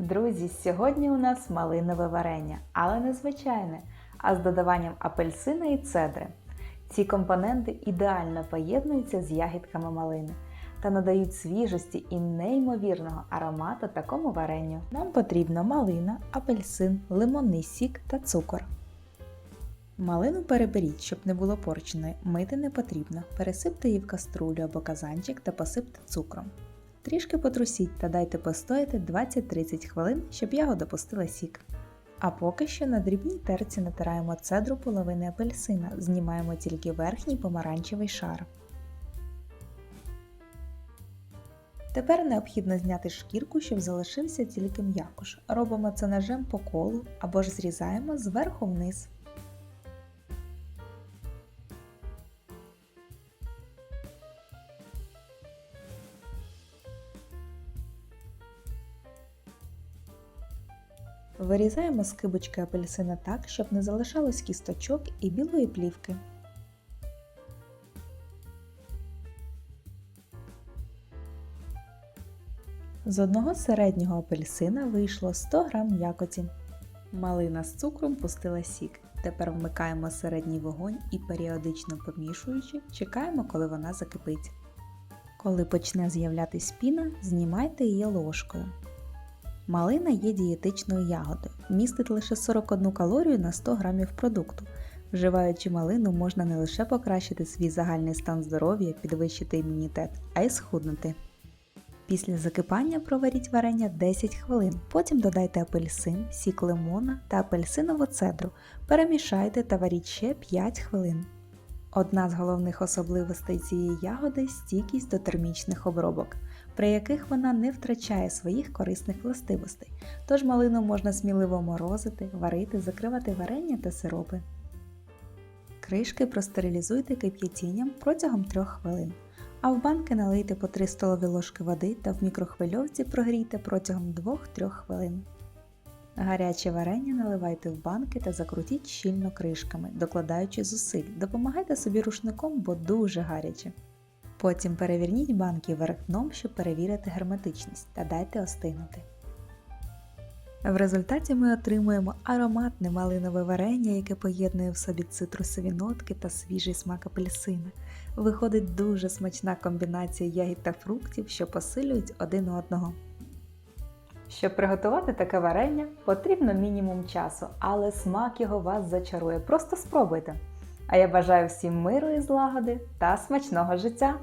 Друзі, сьогодні у нас малинове варення, але не звичайне, а з додаванням апельсина і цедри. Ці компоненти ідеально поєднуються з ягідками малини та надають свіжості і неймовірного аромату такому варенню. Нам потрібно малина, апельсин, лимонний сік та цукор. Малину переберіть, щоб не було порченої, мити не потрібно. Пересипте її в каструлю або казанчик та посипте цукром. Трішки потрусіть та дайте постояти 20-30 хвилин, щоб ягода пустила сік. А поки що на дрібній терці натираємо цедру половини апельсина, знімаємо тільки верхній помаранчевий шар. Тепер необхідно зняти шкірку, щоб залишився тільки м'якуш. Робимо це ножем по колу або ж зрізаємо зверху вниз. Вирізаємо скибочки апельсина так, щоб не залишалось кісточок і білої плівки. З одного середнього апельсина вийшло 100 г м'якоті. Малина з цукром пустила сік. Тепер вмикаємо середній вогонь і періодично помішуючи, чекаємо, коли вона закипить. Коли почне з'являтись піна, знімайте її ложкою. Малина є дієтичною ягодою, містить лише 41 калорію на 100 г продукту. Вживаючи малину, можна не лише покращити свій загальний стан здоров'я, підвищити імунітет, а й схуднути. Після закипання проваріть варення 10 хвилин, потім додайте апельсин, сік лимона та апельсинову цедру, перемішайте та варіть ще 5 хвилин. Одна з головних особливостей цієї ягоди стійкість до термічних обробок, при яких вона не втрачає своїх корисних властивостей, тож малину можна сміливо морозити, варити, закривати варення та сиропи. Кришки простерилізуйте кип'ятінням протягом 3 хвилин, а в банки налийте по 3 столові ложки води та в мікрохвильовці прогрійте протягом 2-3 хвилин. Гаряче варення наливайте в банки та закрутіть щільно кришками, докладаючи зусиль. Допомагайте собі рушником, бо дуже гаряче. Потім переверніть банки вверх щоб перевірити герметичність та дайте остинути. В результаті ми отримуємо ароматне малинове варення, яке поєднує в собі цитрусові нотки та свіжий смак апельсина. Виходить дуже смачна комбінація ягід та фруктів, що посилюють один одного. Щоб приготувати таке варення, потрібно мінімум часу, але смак його вас зачарує. Просто спробуйте. А я бажаю всім миру і злагоди та смачного життя!